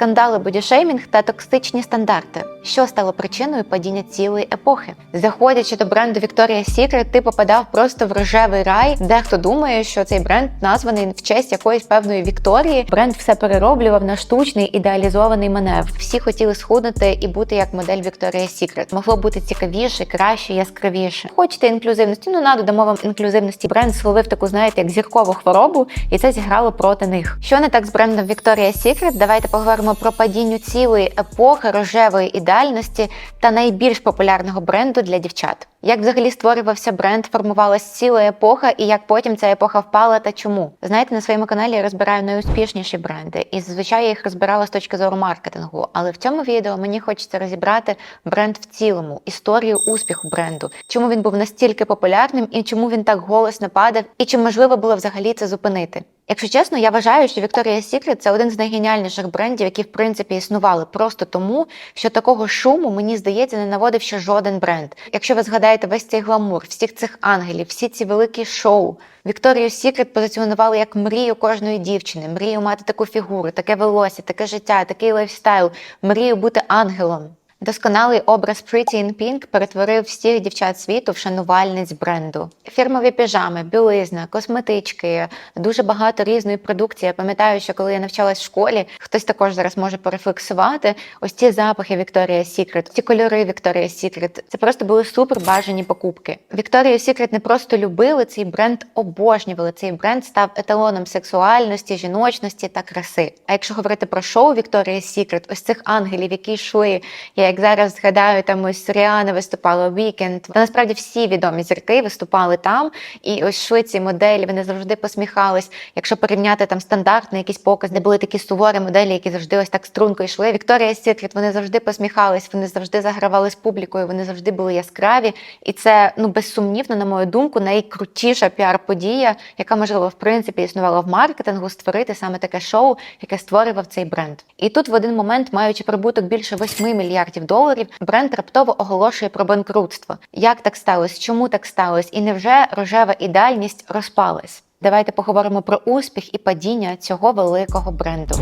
скандали, бодішеймінг та токсичні стандарти, що стало причиною падіння цілої епохи. Заходячи до бренду Victoria's Secret, ти попадав просто в рожевий рай. Дехто думає, що цей бренд названий в честь якоїсь певної Вікторії. Бренд все перероблював на штучний ідеалізований маневр. Всі хотіли схуднути і бути як модель Victoria's Secret. Могло бути цікавіше, краще, яскравіше. Хочете інклюзивності? Ну надо дамо вам інклюзивності. Бренд словив таку, знаєте, як зіркову хворобу, і це зіграло проти них. Що не так з брендом Victoria's Secret? Давайте поговоримо про падінню цілої епохи рожевої ідеальності та найбільш популярного бренду для дівчат. Як взагалі створювався бренд, формувалась ціла епоха, і як потім ця епоха впала та чому? Знаєте, на своєму каналі я розбираю найуспішніші бренди, і зазвичай я їх розбирала з точки зору маркетингу. Але в цьому відео мені хочеться розібрати бренд в цілому, історію успіху бренду, чому він був настільки популярним і чому він так голосно падав, і чи можливо було взагалі це зупинити. Якщо чесно, я вважаю, що Victoria's Secret – це один з найгеніальніших брендів, які в принципі існували, просто тому, що такого шуму мені здається не наводив ще жоден бренд. Якщо ви згадаєте весь цей гламур, всіх цих ангелів, всі ці великі шоу, Victoria's Secret позиціонували як мрію кожної дівчини, мрію мати таку фігуру, таке волосся, таке життя, такий лайфстайл, мрію бути ангелом. Досконалий образ Pretty in Pink перетворив всіх дівчат світу в шанувальниць бренду. Фірмові піжами, білизна, косметички, дуже багато різної продукції. Я пам'ятаю, що коли я навчалась в школі, хтось також зараз може порефлексувати. Ось ці запахи Victoria's Secret, ці кольори Victoria's Secret. Це просто були супер бажані покупки. Victoria's Secret не просто любили цей бренд, обожнювали. Цей бренд став еталоном сексуальності, жіночності та краси. А якщо говорити про шоу Victoria's Secret, ось цих ангелів, які йшли. Я як зараз згадаю, там ось Ріана виступала Вікенд. Та насправді всі відомі зірки виступали там. І ось йшли ці моделі, вони завжди посміхались. Якщо порівняти там стандартний якийсь показ, де були такі суворі моделі, які завжди ось так струнко йшли. Вікторія Сікрет, вони завжди посміхались, вони завжди загравали з публікою, вони завжди були яскраві. І це ну безсумнівно, на мою думку, найкрутіша піар-подія, яка можливо в принципі існувала в маркетингу, створити саме таке шоу, яке створював цей бренд. І тут в один момент, маючи прибуток більше 8 мільярдів доларів, бренд раптово оголошує про банкрутство. Як так сталося? Чому так сталося? І невже рожева ідеальність розпалась? Давайте поговоримо про успіх і падіння цього великого бренду.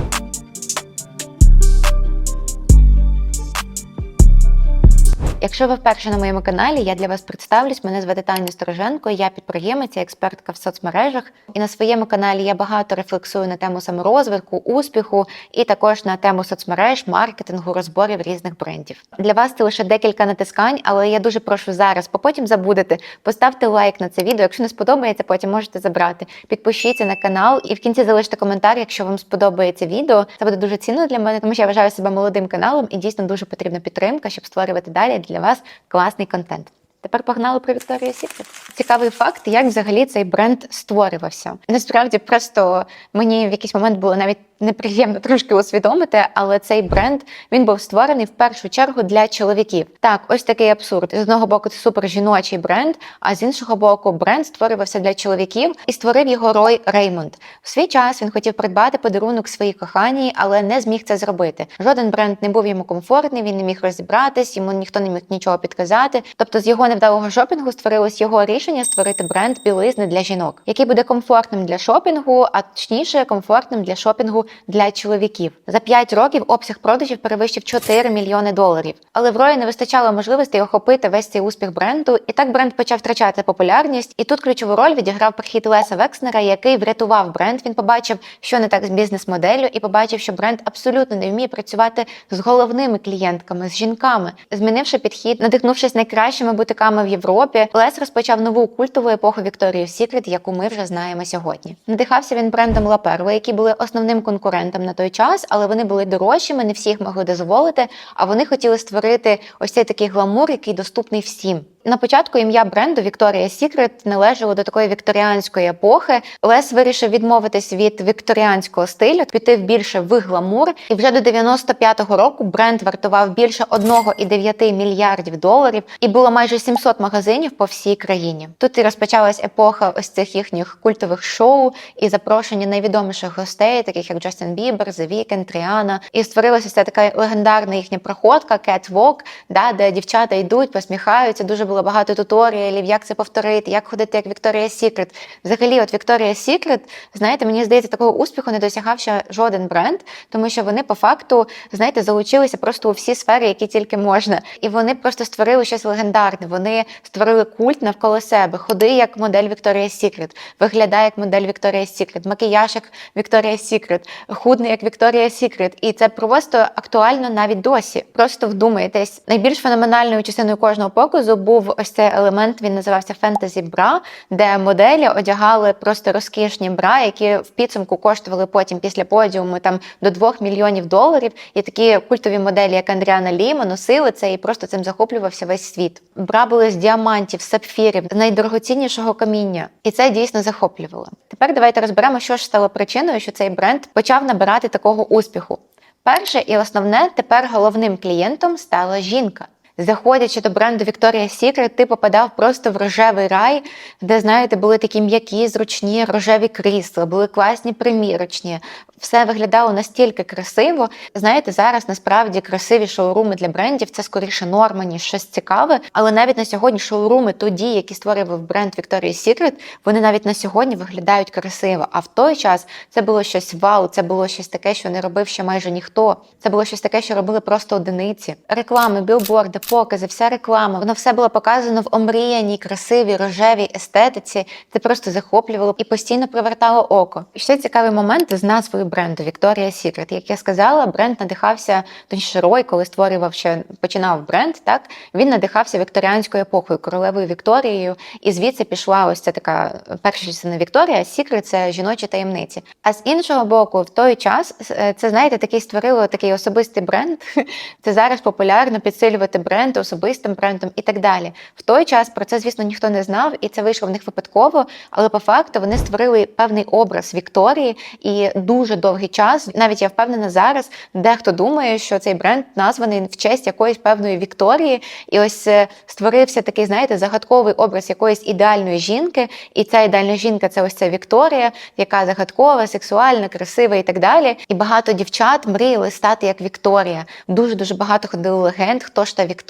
Якщо ви вперше на моєму каналі, я для вас представлюсь. Мене звати Таня Стороженко, я підприємець, і експертка в соцмережах. І на своєму каналі я багато рефлексую на тему саморозвитку, успіху і також на тему соцмереж, маркетингу, розборів різних брендів. Для вас це лише декілька натискань, але я дуже прошу зараз, бо потім забудете. Поставте лайк на це відео. Якщо не сподобається, потім можете забрати. Підпишіться на канал і в кінці залиште коментар, якщо вам сподобається відео. Це буде дуже цінно для мене, тому що я вважаю себе молодим каналом і дійсно дуже потрібна підтримка, щоб створювати далі для вас класний контент. Тепер погнали про Victoria's Secret. Цікавий факт, як взагалі цей бренд створювався. Насправді, просто мені в якийсь момент було навіть неприємно трошки усвідомити, але цей бренд він був створений в першу чергу для чоловіків. Так, ось такий абсурд. З одного боку, це супер жіночий бренд, а з іншого боку, бренд створювався для чоловіків і створив його Рой Реймонд. В свій час він хотів придбати подарунок своїй коханій, але не зміг це зробити. Жоден бренд не був йому комфортний, він не міг розібратись, йому ніхто не міг нічого підказати. Тобто, з його невдалого шопінгу створилось його рішення створити бренд білизни для жінок, який буде комфортним для шопінгу, а точніше комфортним для шопінгу для чоловіків. За 5 років обсяг продажів перевищив 4 мільйони доларів. Але в Рої не вистачало можливості охопити весь цей успіх бренду, і так бренд почав втрачати популярність. І тут ключову роль відіграв прихід Леса Векснера, який врятував бренд. Він побачив, що не так з бізнес-моделлю, і побачив, що бренд абсолютно не вміє працювати з головними клієнтками, з жінками, змінивши підхід, надихнувшись найкращими бутиками в Європі. Лес розпочав нову культову епоху Вікторії Сікрет, яку ми вже знаємо сьогодні. Надихався він брендом Лаперва, які були основним конкурентом на той час, але вони були дорожчими, не всі їх могли дозволити. А вони хотіли створити ось цей такий гламур, який доступний всім. На початку ім'я бренду Victoria's Secret належало до такої вікторіанської епохи. Лес вирішив відмовитись від вікторіанського стилю, піти в більше в гламур. І вже до 95-го року бренд вартував більше 1,9 мільярдів доларів, і було майже 700 магазинів по всій країні. Тут і розпочалась епоха ось цих їхніх культових шоу і запрошення найвідоміших гостей, таких як Джастін Бібер, The Weeknd, Ріана. І створилася ця така легендарна їхня проходка Catwalk, да, де дівчата йдуть, посміхаються. Дуже було було багато туторіалів, як це повторити, як ходити як Victoria's Secret. Взагалі, от Victoria's Secret, знаєте, мені здається, такого успіху не досягав ще жоден бренд, тому що вони по факту, знаєте, залучилися просто у всі сфери, які тільки можна. І вони просто створили щось легендарне. Вони створили культ навколо себе. Ходи як модель Victoria's Secret, виглядає як модель Victoria's Secret, макіяж як Victoria's Secret, худний як Victoria's Secret. І це просто актуально навіть досі. Просто вдумайтесь. Найбільш феноменальною частиною кожного показу був ось цей елемент. Він називався Fantasy Bra, де моделі одягали просто розкішні бра, які в підсумку коштували потім після подіуму там до 2 мільйонів доларів. І такі культові моделі, як Андріана Ліма, носили це і просто цим захоплювався весь світ. Бра були з діамантів, сапфірів, найдорогоціннішого каміння, і це дійсно захоплювало. Тепер давайте розберемо, що ж стало причиною, що цей бренд почав набирати такого успіху. Перше і основне, тепер головним клієнтом стала жінка. Заходячи до бренду Victoria's Secret, ти попадав просто в рожевий рай, де, знаєте, були такі м'які, зручні рожеві крісла, були класні примірочні. Все виглядало настільки красиво. Знаєте, зараз насправді красиві шоуруми для брендів це скоріше норма, ніж щось цікаве. Але навіть на сьогодні шоуруми, тоді, які створював бренд Victoria's Secret, вони навіть на сьогодні виглядають красиво. А в той час це було щось вау, це було щось таке, що не робив ще майже ніхто. Це було щось таке, що робили просто одиниці. Реклами, білборди, покази, вся реклама. Воно все було показано в омріяній, красивій, рожевій естетиці. Це просто захоплювало і постійно привертало око. І ще цікавий момент з назвою бренду Victoria's Secret. Як я сказала, бренд надихався точніше Рой, коли створював ще починав бренд. Так він надихався вікторіанською епохою, королевою Вікторією, і звідси пішла ось ця така перша частина Вікторія. Secret – це жіночі таємниці. А з іншого боку, в той час е, це знаєте, такий створило такий особистий бренд. Це зараз популярно підсилювати бренд особистим брендом і так далі. В той час про це, звісно, ніхто не знав, і це вийшло в них випадково. Але по факту вони створили певний образ Вікторії і дуже довгий час. Навіть я впевнена зараз, дехто думає, що цей бренд названий в честь якоїсь певної Вікторії, і ось е, створився такий, знаєте, загадковий образ якоїсь ідеальної жінки. І ця ідеальна жінка це ось ця Вікторія, яка загадкова, сексуальна, красива і так далі. І багато дівчат мріяли стати як Вікторія. Дуже дуже багато ходили легенд, хто ж та Вікторія.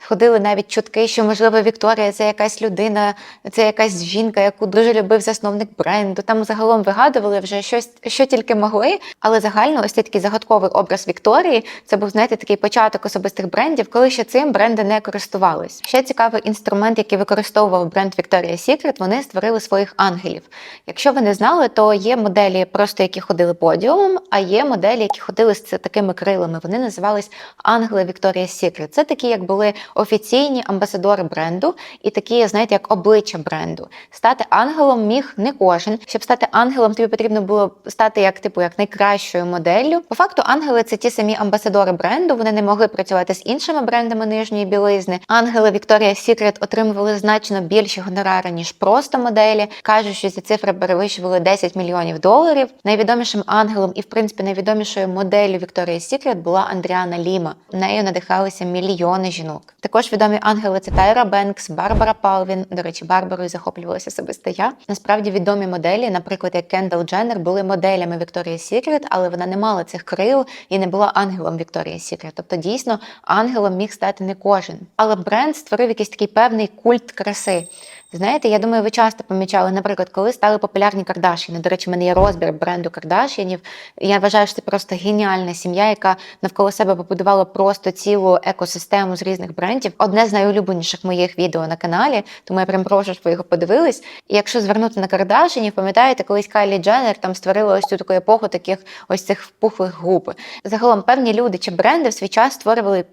Ходили навіть чутки, що можливо Вікторія це якась людина, це якась жінка, яку дуже любив засновник бренду. Там загалом вигадували вже щось, що тільки могли. Але загально ось такий загадковий образ Вікторії. Це був знаєте такий початок особистих брендів, коли ще цим бренди не користувались. Ще цікавий інструмент, який використовував бренд Victoria's Secret, Вони створили своїх ангелів. Якщо ви не знали, то є моделі, просто які ходили подіумом, а є моделі, які ходили з такими крилами. Вони називались ангели Victoria's Secret. Це такі, як були офіційні амбасадори бренду, і такі, знаєте, як обличчя бренду. Стати ангелом міг не кожен. Щоб стати ангелом, тобі потрібно було стати як типу як найкращою моделлю. По факту, ангели це ті самі амбасадори бренду. Вони не могли працювати з іншими брендами нижньої білизни. Ангели Victoria's Secret отримували значно більші гонорари ніж просто моделі. кажуть, що ці цифри перевищували 10 мільйонів доларів. Найвідомішим ангелом і, в принципі, найвідомішою моделлю Victoria's Secret була Андріана Ліма. Нею надихалися мільйони жінок. Також відомі ангели це Тайра Бенкс, Барбара Палвін. До речі, Барбарою захоплювалася особисто я. Насправді відомі моделі, наприклад, як Кендал Дженнер, були моделями Вікторії Сікрет, але вона не мала цих крил і не була ангелом Вікторії Сікрет. Тобто, дійсно, ангелом міг стати не кожен. Але бренд створив якийсь такий певний культ краси. Знаєте, я думаю, ви часто помічали, наприклад, коли стали популярні Кардашіни. До речі, в мене є розбір бренду Кардашінів. Я вважаю, що це просто геніальна сім'я, яка навколо себе побудувала просто цілу екосистему з різних брендів. Одне з найулюбленіших моїх відео на каналі, тому я прям прошу, щоб ви його подивились. І якщо звернути на Кардашінів, пам'ятаєте, колись Кайлі Дженнер там створила ось цю таку епоху таких ось цих впухлих груп. Загалом певні люди чи бренди в свій час створювали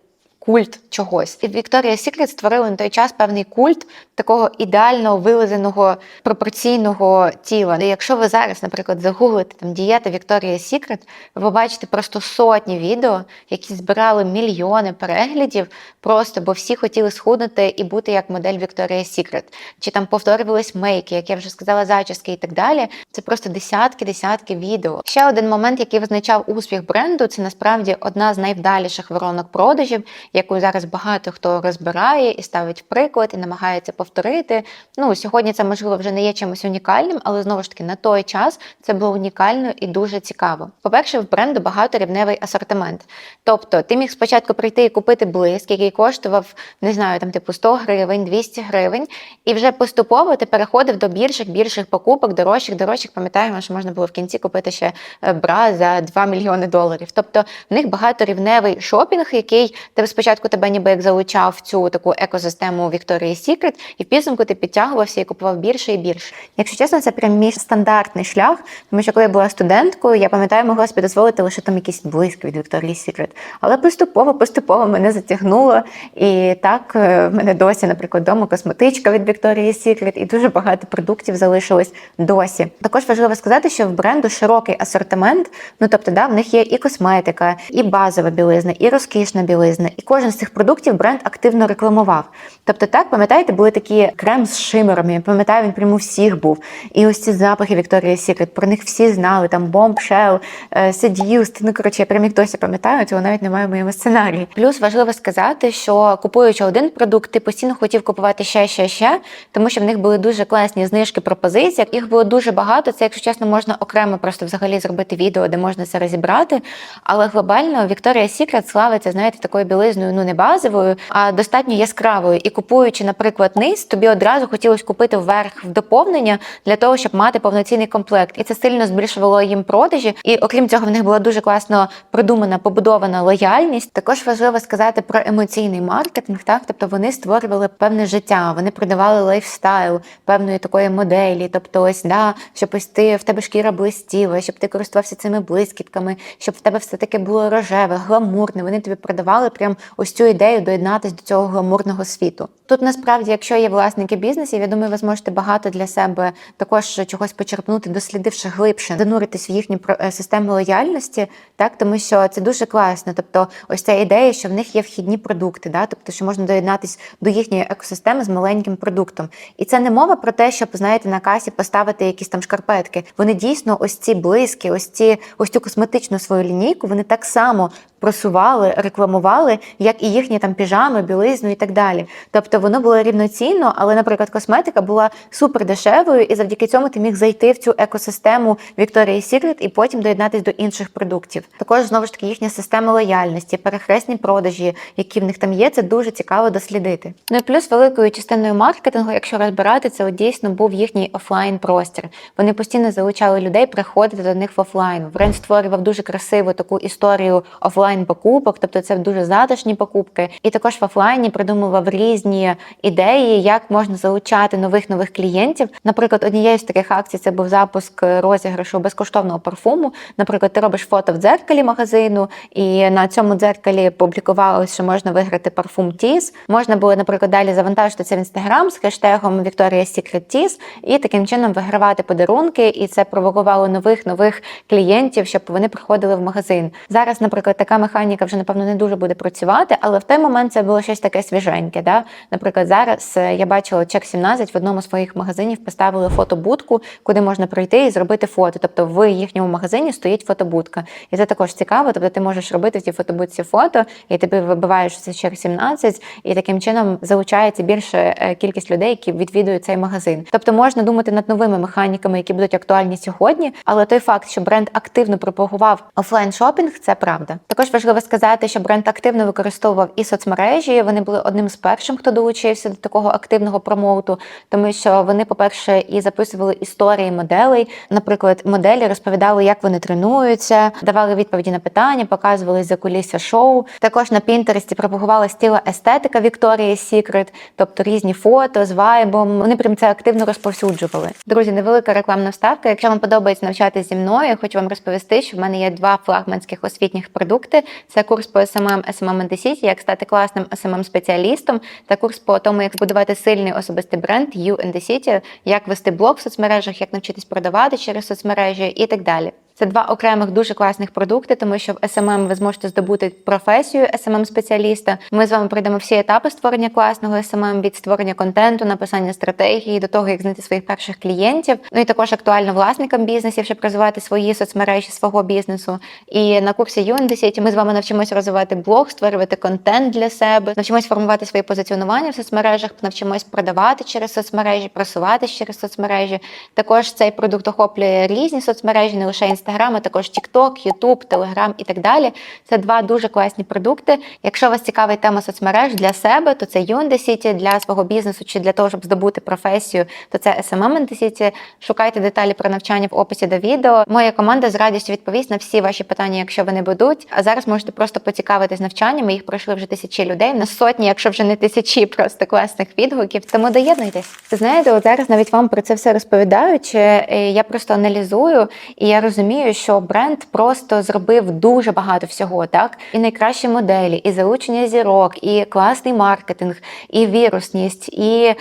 культ чогось. І Victoria's Secret створили на той час певний культ такого ідеально вилизаного пропорційного тіла. І якщо ви зараз, наприклад, загуглите там дієта Victoria's Secret, ви побачите просто сотні відео, які збирали мільйони переглядів, просто бо всі хотіли схуднути і бути як модель Victoria's Secret. Чи там повторювались мейки, як я вже сказала, зачіски і так далі. Це просто десятки-десятки відео. Ще один момент, який визначав успіх бренду, це насправді одна з найвдаліших воронок продажів яку зараз багато хто розбирає і ставить в приклад, і намагається повторити. Ну сьогодні це можливо вже не є чимось унікальним, але знову ж таки на той час це було унікально і дуже цікаво. По-перше, в бренду багаторівневий асортимент. Тобто, ти міг спочатку прийти і купити блиск, який коштував, не знаю, там типу 100 гривень, 200 гривень, і вже поступово ти переходив до більших більших покупок, дорожчих, дорожчих. Пам'ятаємо, що можна було в кінці купити ще е, бра за 2 мільйони доларів. Тобто в них багаторівневий шопінг, який тебе спочатку тебе ніби як залучав в цю таку екосистему Вікторії Сікрет, і в підсумку ти підтягувався і купував більше і більше. Якщо чесно, це прям мій стандартний шлях, тому що коли я була студенткою, я пам'ятаю, могла собі дозволити лише там якийсь блиск від Вікторії Сікрет. Але поступово, поступово мене затягнуло. І так е, в мене досі, наприклад, вдома косметичка від Вікторії Сікрет, і дуже багато продуктів залишилось досі. Також важливо сказати, що в бренду широкий асортимент. Ну тобто, да, в них є і косметика, і базова білизна, і розкішна білизна. І кожен з цих продуктів бренд активно рекламував. Тобто, так, пам'ятаєте, були такі крем з шимером. Я пам'ятаю, він прямо у всіх був. І ось ці запахи Вікторії Сікрет, про них всі знали. Там Bombshell, е, Seduced. Ну коротше, я прям їх досі пам'ятаю, цього навіть немає в моєму сценарії. Плюс важливо сказати, що купуючи один продукт, ти постійно хотів купувати ще, ще, ще, тому що в них були дуже класні знижки пропозицій. Їх було дуже багато. Це, якщо чесно, можна окремо просто взагалі зробити відео, де можна це розібрати. Але глобально Вікторія Сікрет славиться, знаєте, такою білизною, ну не базовою, а достатньо яскравою. І купуючи, наприклад, низ, тобі одразу хотілося купити вверх в доповнення для того, щоб мати повноцінний комплект. І це сильно збільшувало їм продажі. І окрім цього, в них була дуже класно продумана, побудована лояльність. Також важливо сказати про емоційний маркетинг. Так, тобто вони створювали певне життя, вони продавали лайфстайл певної такої моделі. Тобто, ось да, щоб ось ти в тебе шкіра блистіла, щоб ти користувався цими блискітками, щоб в тебе все таки було рожеве, гламурне. Вони тобі продавали прям ось цю ідею доєднатись до цього гламурного світу. Тут насправді, якщо є власники бізнесів, я думаю, ви зможете багато для себе також чогось почерпнути, дослідивши глибше, зануритись в про- е, систему лояльності, так тому що це дуже класно. Тобто, ось ця ідея, що в них є вхідні продукти, да, тобто, що можна доєднатись до їхньої екосистеми з маленьким продуктом. І це не мова про те, щоб знаєте на касі поставити якісь там шкарпетки. Вони дійсно ось ці блиски, ось ці ось цю косметичну свою лінійку. Вони так само просували, рекламували, як і їхні там піжами, білизну і так далі. Тобто воно було рівноцінно, але, наприклад, косметика була супер дешевою, і завдяки цьому ти міг зайти в цю екосистему Victoria's Secret і потім доєднатись до інших продуктів. Також знову ж таки їхня система лояльності, перехресні продажі, які в них там є, це дуже цікаво дослідити. Ну і плюс великою частиною маркетингу, якщо розбирати, це от дійсно був їхній офлайн простір. Вони постійно залучали людей приходити до них в офлайн. Бренд створював дуже красиву таку історію офлайн покупок, тобто це дуже затишні покупки. І також в офлайні придумував різні ідеї, як можна залучати нових нових клієнтів. Наприклад, однією з таких акцій це був запуск розіграшу безкоштовного парфуму. Наприклад, ти робиш фото в дзеркалі магазину, і на цьому дзеркалі публікувалося, що можна виграти парфум Тіс. Можна було, наприклад, далі завантажити це в інстаграм з хештегом Secret Teas і таким чином вигравати подарунки. І це провокувало нових нових клієнтів, щоб вони приходили в магазин. Зараз, наприклад, така механіка вже напевно не дуже буде працювати, але в той момент це було щось таке свіженьке. Да? Наприклад, зараз е, я бачила чек 17 в одному з своїх магазинів поставили фотобудку, куди можна прийти і зробити фото. Тобто в їхньому магазині стоїть фотобудка. І це також цікаво. Тобто ти можеш робити в цій фотобудці фото, і тобі вибиваєш це чек 17, і таким чином залучається більше е, кількість людей, які відвідують цей магазин. Тобто можна думати над новими механіками, які будуть актуальні сьогодні. Але той факт, що бренд активно пропагував офлайн шопінг, це правда. Також важливо сказати, що бренд активно використовував і соцмережі. Вони були одним з першим, хто долучився до такого активного промоуту, тому що вони, по-перше, і записували історії моделей. Наприклад, моделі розповідали, як вони тренуються, давали відповіді на питання, показували за кулісся шоу. Також на Пінтересті пропагувала стіла естетика Вікторії Сікрет, тобто різні фото з вайбом. Вони прям це активно розповсюджували. Друзі, невелика рекламна вставка. Якщо вам подобається навчатися зі мною, я хочу вам розповісти, що в мене є два флагманських освітніх продукти. Це курс по SMM, SMM and як стати класним SMM спеціалістом, та курс по тому, як збудувати сильний особистий бренд You and the City, як вести блог в соцмережах, як навчитись продавати через соцмережі і так далі. Це два окремих дуже класних продукти, тому що в SMM ви зможете здобути професію smm спеціаліста Ми з вами пройдемо всі етапи створення класного SMM, від створення контенту, написання стратегії до того, як знайти своїх перших клієнтів. Ну і також актуально власникам бізнесів, щоб розвивати свої соцмережі свого бізнесу. І на курсі UNDC ми з вами навчимося розвивати блог, створювати контент для себе, навчимось формувати свої позиціонування в соцмережах, навчимось продавати через соцмережі, просуватись через соцмережі. Також цей продукт охоплює різні соцмережі, не лише інстаграм, а також TikTok, YouTube, Telegram і так далі. Це два дуже класні продукти. Якщо вас цікавить тема соцмереж для себе, то це UNDC, для свого бізнесу чи для того, щоб здобути професію, то це SMM NDC. Шукайте деталі про навчання в описі до відео. Моя команда з радістю відповість на всі ваші питання, якщо вони будуть. А зараз можете просто поцікавитись навчаннями. Їх пройшли вже тисячі людей, на сотні, якщо вже не тисячі, просто класних відгуків. Тому доєднуйтесь. Знаєте, от зараз навіть вам про це все розповідаючи, е, я просто аналізую і я розумію, що бренд просто зробив дуже багато всього, так і найкращі моделі, і залучення зірок, і класний маркетинг, і вірусність, і е,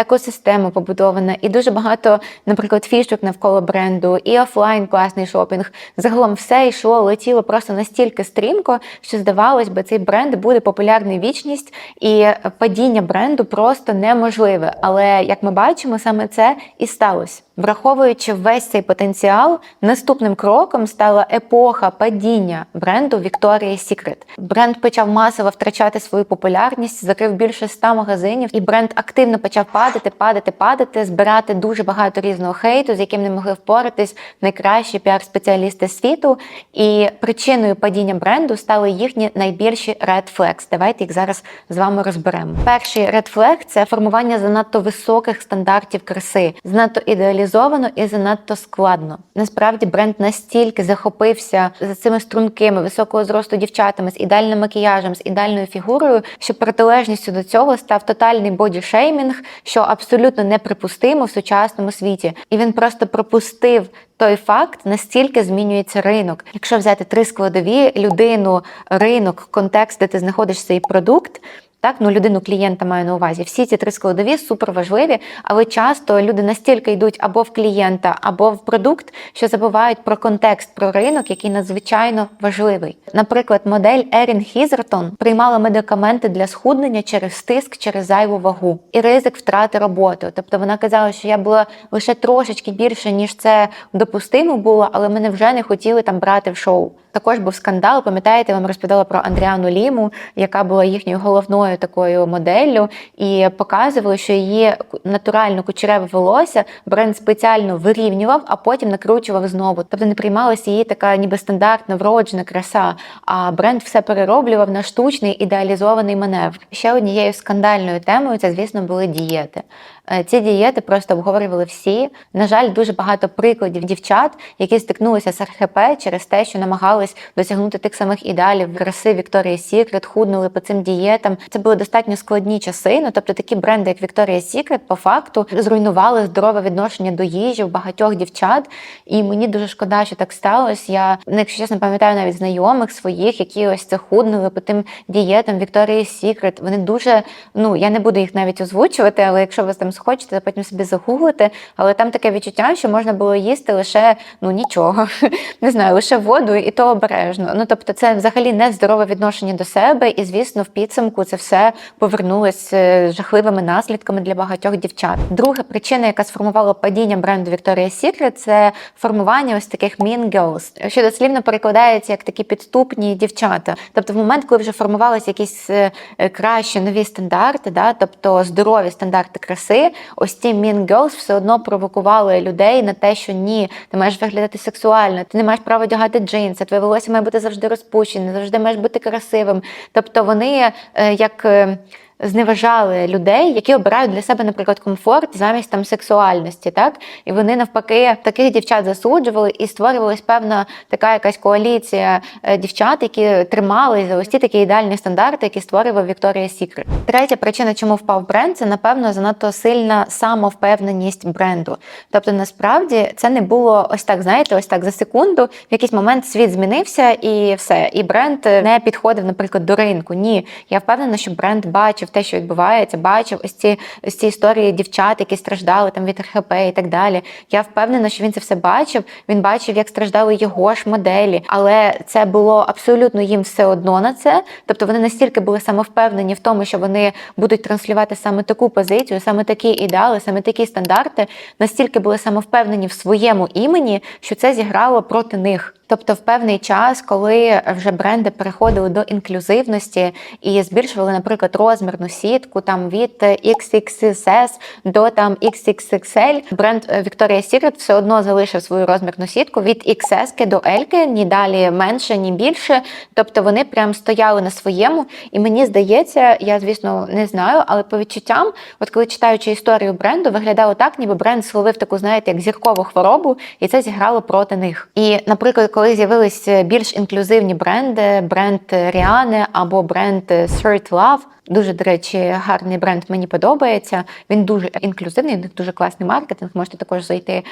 екосистема побудована, і дуже багато, наприклад, фішок навколо бренду, і офлайн класний шопінг. Загалом все йшло, летіло просто настільки стрімко, що здавалось би, цей бренд буде популярний вічність, і падіння бренду просто неможливе. Але як ми бачимо, саме це і сталося. Враховуючи весь цей потенціал, наступним кроком стала епоха падіння бренду Victoria's Secret. Бренд почав масово втрачати свою популярність, закрив більше ста магазинів, і бренд активно почав падати, падати, падати, збирати дуже багато різного хейту, з яким не могли впоратись найкращі піар-спеціалісти світу. І причиною падіння бренду стали їхні найбільші red flags. Давайте їх зараз з вами розберемо. Перший red flag – це формування занадто високих стандартів краси, занадто ідеалізовано і занадто складно. Насправді бренд настільки захопився за цими стрункими високого зросту дівчатами з ідеальним макіяжем, з ідеальною фігурою, що протилежністю до цього став тотальний бодішеймінг, що абсолютно неприпустимо в сучасному світі. І він просто пропустив. Той факт настільки змінюється ринок. Якщо взяти три складові людину, ринок, контекст, де ти знаходиш свій продукт. Так, ну людину клієнта маю на увазі. Всі ці три складові супер важливі, але часто люди настільки йдуть або в клієнта, або в продукт, що забувають про контекст, про ринок, який надзвичайно важливий. Наприклад, модель Ерін Хізертон приймала медикаменти для схуднення через тиск, через зайву вагу і ризик втрати роботи. Тобто вона казала, що я була лише трошечки більше, ніж це допустимо було, але мене вже не хотіли там брати в шоу. Також був скандал. Пам'ятаєте, я вам розповідала про Андріану Ліму, яка була їхньою головною такою моделлю, і показували, що її натурально кучереве волосся бренд спеціально вирівнював, а потім накручував знову. Тобто не приймалася її така, ніби стандартна вроджена краса. А бренд все перероблював на штучний ідеалізований маневр. Ще однією скандальною темою це, звісно, були дієти. Е, ці дієти просто обговорювали всі. На жаль, дуже багато прикладів дівчат, які стикнулися з РХП через те, що намагались досягнути тих самих ідеалів краси Вікторія Сікрет, худнули по цим дієтам. Це були достатньо складні часи. Ну тобто такі бренди, як Вікторія Сікрет, по факту зруйнували здорове відношення до їжі в багатьох дівчат. І мені дуже шкода, що так сталося. Я ну, якщо чесно пам'ятаю навіть знайомих своїх, які ось це худнули по тим дієтам Вікторії Сікрет. Вони дуже ну я не буду їх навіть озвучувати, але якщо ви там схочете, то потім собі загуглите. Але там таке відчуття, що можна було їсти лише ну нічого, не знаю, лише воду і то обережно. Ну тобто, це взагалі не здорове відношення до себе, і звісно, в підсумку це все повернулось е, жахливими наслідками для багатьох дівчат. Друга причина, яка сформувала падіння бренду Victoria's Secret, це формування ось таких mean girls, що дослівно перекладається як такі підступні дівчата. Тобто, в момент, коли вже формувалися якісь е, кращі нові стандарти, да, тобто здорові стандарти краси, ось ці mean girls все одно провокували людей на те, що ні, ти маєш виглядати сексуально, ти не маєш права одягати джинси, твоє волосся має бути завжди розпущене, завжди маєш бути красивим. Тобто вони е, як. Е, Зневажали людей, які обирають для себе, наприклад, комфорт замість там сексуальності, так і вони навпаки таких дівчат засуджували і створювалась певна така якась коаліція е, дівчат, які тримали за ось ті такі ідеальні стандарти, які створював Вікторія Сікрет. Третя причина, чому впав бренд, це напевно занадто сильна самовпевненість бренду. Тобто, насправді це не було ось так, знаєте, ось так за секунду. В якийсь момент світ змінився і все. І бренд не підходив, наприклад, до ринку. Ні, я впевнена, що бренд бачив те, що відбувається, бачив ось ці ось ці історії дівчат, які страждали там від РХП і так далі. Я впевнена, що він це все бачив. Він бачив, як страждали його ж моделі, але це було абсолютно їм все одно на це. Тобто вони настільки були самовпевнені в тому, що вони будуть транслювати саме таку позицію, саме такі ідеали, саме такі стандарти, настільки були самовпевнені в своєму імені, що це зіграло проти них. Тобто, в певний час, коли вже бренди переходили до інклюзивності і збільшували, наприклад, розмірну сітку там від XXS до там XXXL, бренд Victoria's Secret все одно залишив свою розмірну сітку від XS до L, ні далі менше, ні більше. Тобто вони прям стояли на своєму. І мені здається, я звісно не знаю, але по відчуттям, от коли читаючи історію бренду, виглядало так, ніби бренд словив таку, знаєте, як зіркову хворобу, і це зіграло проти них. І, наприклад, коли з'явились більш інклюзивні бренди, бренд Ріани або бренд Third Love, Дуже, до речі, гарний бренд мені подобається. Він дуже інклюзивний, у них дуже класний маркетинг. Можете також зайти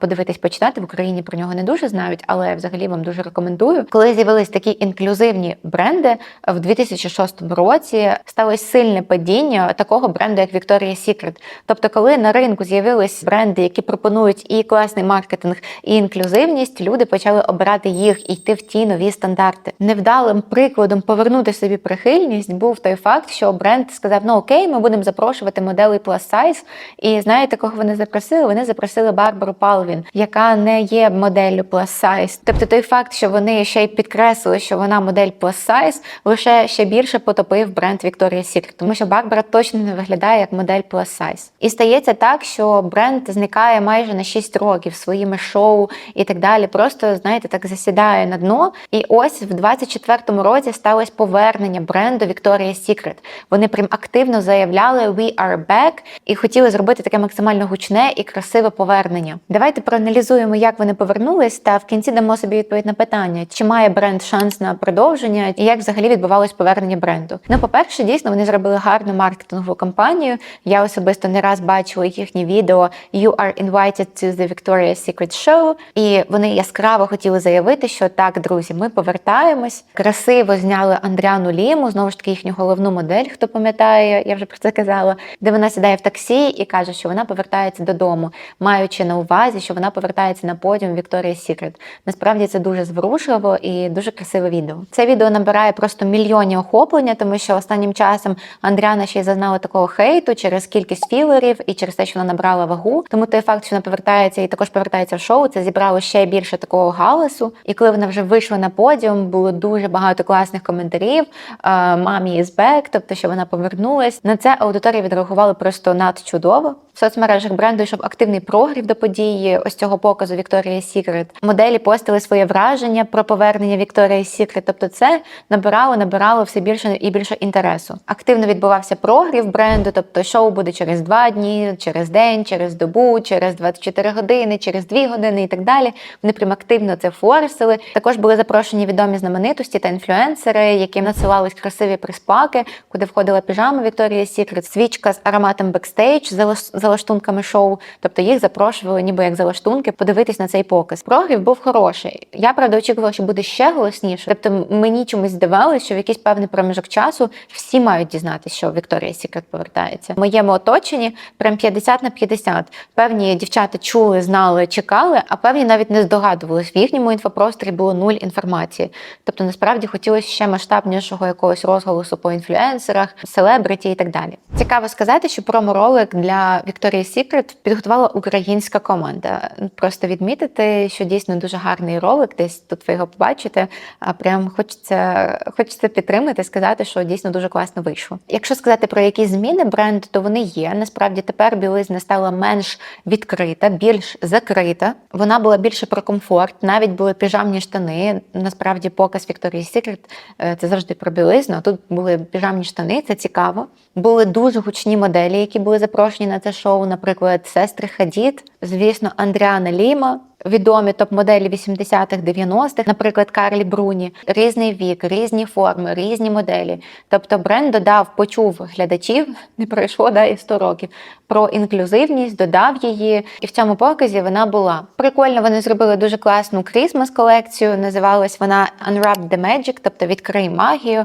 подивитись, почитати. В Україні про нього не дуже знають, але взагалі вам дуже рекомендую. Коли з'явились такі інклюзивні бренди в 2006 році, сталося сильне падіння такого бренду, як Victoria's Secret. Тобто, коли на ринку з'явились бренди, які пропонують і класний маркетинг, і інклюзивність, люди почали обирати їх і йти в ті нові стандарти. Невдалим прикладом повернути собі прихильність був той факт факт, що бренд сказав: ну окей, ми будемо запрошувати моделей plus size. І знаєте, кого вони запросили? Вони запросили Барбару Палвін, яка не є моделлю plus size. Тобто той факт, що вони ще й підкреслили, що вона модель plus size, лише ще більше потопив бренд Victoria's Secret, тому що Барбара точно не виглядає як модель plus size. І стається так, що бренд зникає майже на 6 років своїми шоу і так далі. Просто знаєте, так засідає на дно. І ось в 24-му році сталося повернення бренду Victoria's Secret. Secret. Вони прям активно заявляли «We are back» і хотіли зробити таке максимально гучне і красиве повернення. Давайте проаналізуємо, як вони повернулись, та в кінці дамо собі відповідь на питання, чи має бренд шанс на продовження, і як взагалі відбувалось повернення бренду. Ну, по-перше, дійсно вони зробили гарну маркетингову кампанію. Я особисто не раз бачила їхні відео «You are invited to the Victoria's Secret Show», і вони яскраво хотіли заявити, що так, друзі, ми повертаємось. Красиво зняли Андріану Ліму, знову ж таки їхню головну модель, хто пам'ятає, я вже про це казала, де вона сідає в таксі і каже, що вона повертається додому, маючи на увазі, що вона повертається на подіум Victoria's Secret. Насправді це дуже зворушливо і дуже красиве відео. Це відео набирає просто мільйонні охоплення, тому що останнім часом Андріана ще й зазнала такого хейту через кількість філерів і через те, що вона набрала вагу. Тому той факт, що вона повертається і також повертається в шоу, це зібрало ще більше такого галасу. І коли вона вже вийшла на подіум, було дуже багато класних коментарів. Мамі is back, тобто, що вона повернулась. На це аудиторія відреагувала просто надчудово. В соцмережах бренду йшов активний прогрів до події ось цього показу Victoria's Secret. Моделі постили своє враження про повернення Victoria's Secret, Тобто, це набирало, набирало все більше і більше інтересу. Активно відбувався прогрів бренду, тобто шоу буде через два дні, через день, через добу, через 24 години, через 2 години і так далі. Вони прям активно це форсили. Також були запрошені відомі знаменитості та інфлюенсери, яким надсилались красиві приспаки, куди входила піжама Victoria's Secret, свічка з ароматом бекстейдж за лаштунками шоу. Тобто їх запрошували, ніби як за лаштунки, подивитись на цей показ. Прогрів був хороший. Я правда очікувала, що буде ще голосніше. Тобто мені чомусь здавалося, що в якийсь певний проміжок часу всі мають дізнатися, що Victoria's Secret повертається. В моєму оточенні прям 50 на 50. Певні дівчата чули, знали, чекали, а певні навіть не здогадувались. В їхньому інфопросторі було нуль інформації. Тобто, насправді хотілося ще масштабнішого якогось розголосу по інфлюенсерах, селебриті і так далі. Цікаво сказати, що промо-ролик для Victoria's Secret підготувала українська команда. Просто відмітити, що дійсно дуже гарний ролик. Десь тут ви його побачите. А прям хочеться хочеться підтримати, сказати, що дійсно дуже класно вийшло. Якщо сказати про якісь зміни бренду, то вони є. Насправді тепер білизна стала менш відкрита, більш закрита. Вона була більше про комфорт, навіть були піжамні штани. Насправді, показ Secret е, – це завжди про білизну. а Тут були піжамні штани, це цікаво. Були дуже гучні моделі, які були запрошені на це шоу. Наприклад, сестри Хадід, звісно, Андріана Ліма. Відомі топ-моделі 80-х, 90-х, наприклад, Карлі Бруні, різний вік, різні форми, різні моделі. Тобто бренд додав, почув глядачів, не пройшло да, і 100 років. Про інклюзивність, додав її, і в цьому показі вона була. Прикольно, вони зробили дуже класну крісмас колекцію. Називалась вона Unwrap the Magic, тобто відкрий магію.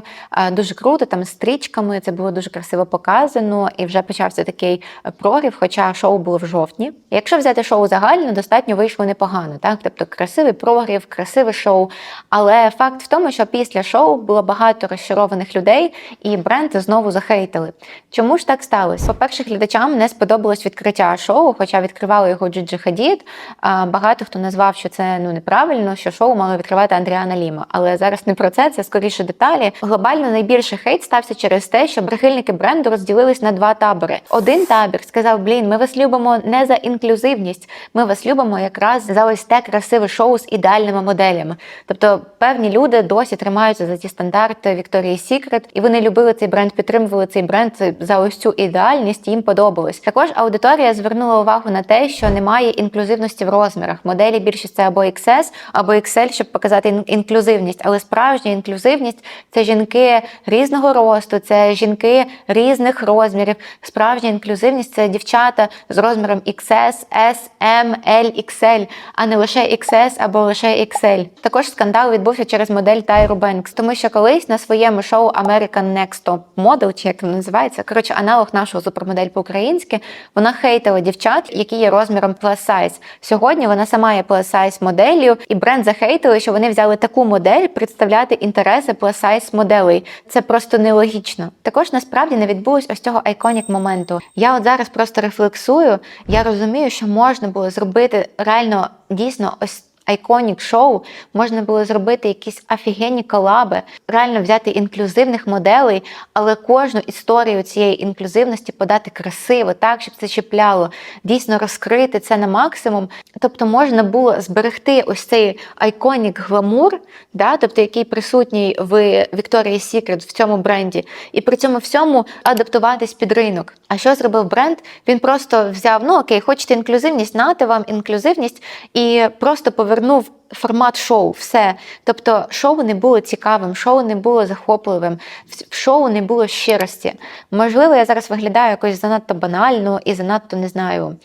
Дуже круто, там з стрічками. Це було дуже красиво показано, і вже почався такий прорив, хоча шоу було в жовтні. Якщо взяти шоу загально, достатньо вийшло непогано, так тобто красивий прогрів, красиве шоу. Але факт в тому, що після шоу було багато розчарованих людей, і бренд знову захейтили. Чому ж так сталося? По-перше, глядачам не сподобалось відкриття шоу, хоча відкривали його Джиджи Хадід. Багато хто назвав, що це ну неправильно, що шоу мало відкривати Андріана Ліма. Але зараз не про це, це скоріше деталі. Глобально найбільший хейт стався через те, що прихильники бренду розділились на два табори. Один табір сказав: Блін, ми вас любимо не за інклюзивність, ми вас любимо якраз за ось те красиве шоу з ідеальними моделями. Тобто певні люди досі тримаються за ті стандарти Вікторії Сікрет, і вони любили цей бренд, підтримували цей бренд за ось цю ідеальність. Їм подобалось. Також аудиторія звернула увагу на те, що немає інклюзивності в розмірах. Моделі більшість це або XS, або XL, щоб показати інклюзивність. Але справжня інклюзивність це жінки різного росту, це жінки різних розмірів. Справжня інклюзивність це дівчата з розміром XS, S, M, L, XL, а не лише XS або лише XL. Також скандал відбувся через модель Тайру Бенкс, тому що колись на своєму шоу American Next Top Model, чи як він називається, коротше, аналог нашого супермодель по-українськи, вона хейтила дівчат, які є розміром plus size. Сьогодні вона сама є plus size моделлю, і бренд захейтили, що вони взяли таку модель представляти інтереси plus size моделей. Це просто нелогічно. Також насправді не відбулось ось цього айконік моменту. Я от зараз просто рефлексую. Я розумію, що можна було зробити реально дійсно ось. Айконік шоу можна було зробити якісь офігенні колаби, реально взяти інклюзивних моделей, але кожну історію цієї інклюзивності подати красиво, так щоб це чіпляло, дійсно розкрити це на максимум. Тобто можна було зберегти ось цей айконік гламур, да, тобто який присутній в Victoria's Secret в цьому бренді, і при цьому всьому адаптуватись під ринок. А що зробив бренд? Він просто взяв: ну окей, хочете інклюзивність, нате вам інклюзивність, і просто повернув. Формат шоу, все. Тобто, шоу не було цікавим, шоу не було захопливим, в шоу не було щирості. Можливо, я зараз виглядаю якось занадто банально і занадто не знаю.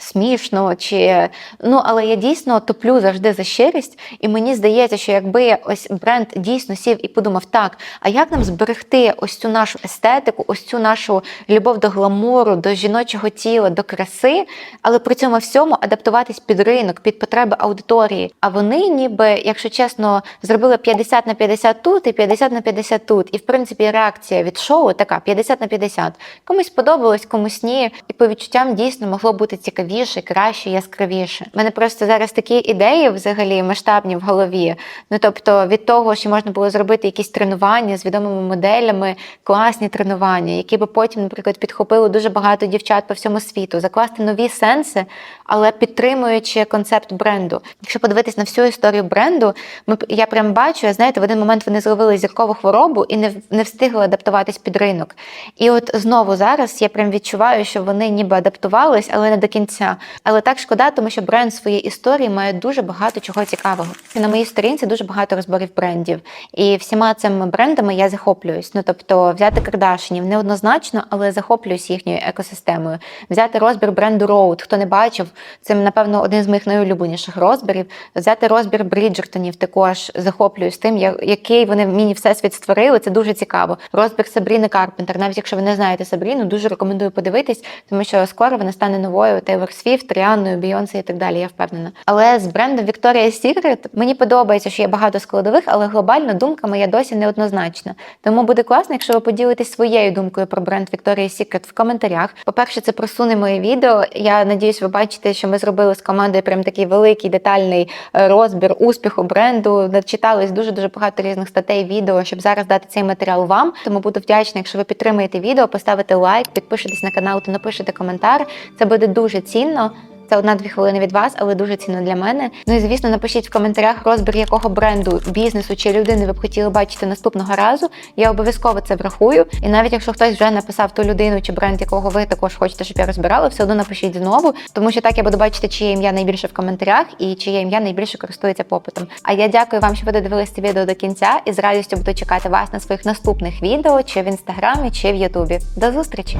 Смішно, чи ну але я дійсно топлю завжди за щирість, і мені здається, що якби ось бренд дійсно сів і подумав, так, а як нам зберегти ось цю нашу естетику, ось цю нашу любов до гламуру, до жіночого тіла, до краси, але при цьому всьому адаптуватись під ринок, під потреби аудиторії. А вони, ніби, якщо чесно, зробили 50 на 50 тут і 50 на 50 тут. І в принципі реакція від шоу така 50 на 50. Комусь подобалось, комусь ні. І по відчуттям дійсно могло бути цікавіше, краще, яскравіше. У мене просто зараз такі ідеї взагалі масштабні в голові. Ну тобто, від того, що можна було зробити якісь тренування з відомими моделями, класні тренування, які би потім, наприклад, підхопили дуже багато дівчат по всьому світу, закласти нові сенси, але підтримуючи концепт бренду. Якщо подивитись на всю історію бренду, ми я прям бачу, знаєте, в один момент вони зловили зіркову хворобу і не не встигли адаптуватись під ринок. І от знову зараз я прям відчуваю, що вони ніби адаптувались, але не до кінця. Але так шкода, тому що бренд своєї історії має дуже багато чого цікавого. На моїй сторінці дуже багато розборів брендів. І всіма цими брендами я захоплююсь. Ну тобто, взяти Кардашинів неоднозначно, але захоплююсь їхньою екосистемою. Взяти розбір бренду Road, хто не бачив, це напевно один з моїх найулюбленіших розбірів. Взяти розбір Бріджертонів також захоплююсь тим, який вони в міні всесвіт створили. Це дуже цікаво. Розбір Сабріни Карпентер. Навіть якщо ви не знаєте Сабріну, дуже рекомендую подивитись, тому що скоро вона стане новою Тейлор Свіфт, Ріанною, Бійонсе і так далі. Я впевнена. Але з брендом Victoria's Secret мені подобається, що є багато складових, але глобально думка моя досі неоднозначна. Тому буде класно, якщо ви поділитесь своєю думкою про бренд Victoria's Secret в коментарях. По-перше, це просуне моє відео. Я надіюсь, ви бачите, що ми зробили з командою прям такий великий детальний е, розбір успіху бренду. Начитались дуже дуже багато різних статей, відео, щоб зараз дати цей матеріал вам. Тому буду вдячна, якщо ви підтримаєте відео, поставите лайк, підпишетесь на канал та напишете коментар. Це буде дуже цінно. Це одна-дві хвилини від вас, але дуже цінно для мене. Ну і звісно, напишіть в коментарях розбір якого бренду, бізнесу чи людини ви б хотіли бачити наступного разу. Я обов'язково це врахую. І навіть якщо хтось вже написав ту людину чи бренд, якого ви також хочете, щоб я розбирала, все одно напишіть знову, тому що так я буду бачити, чиє ім'я найбільше в коментарях і чиє ім'я найбільше користується попитом. А я дякую вам, що ви додивились це відео до кінця, і з радістю буду чекати вас на своїх наступних відео, чи в інстаграмі, чи в Ютубі. До зустрічі!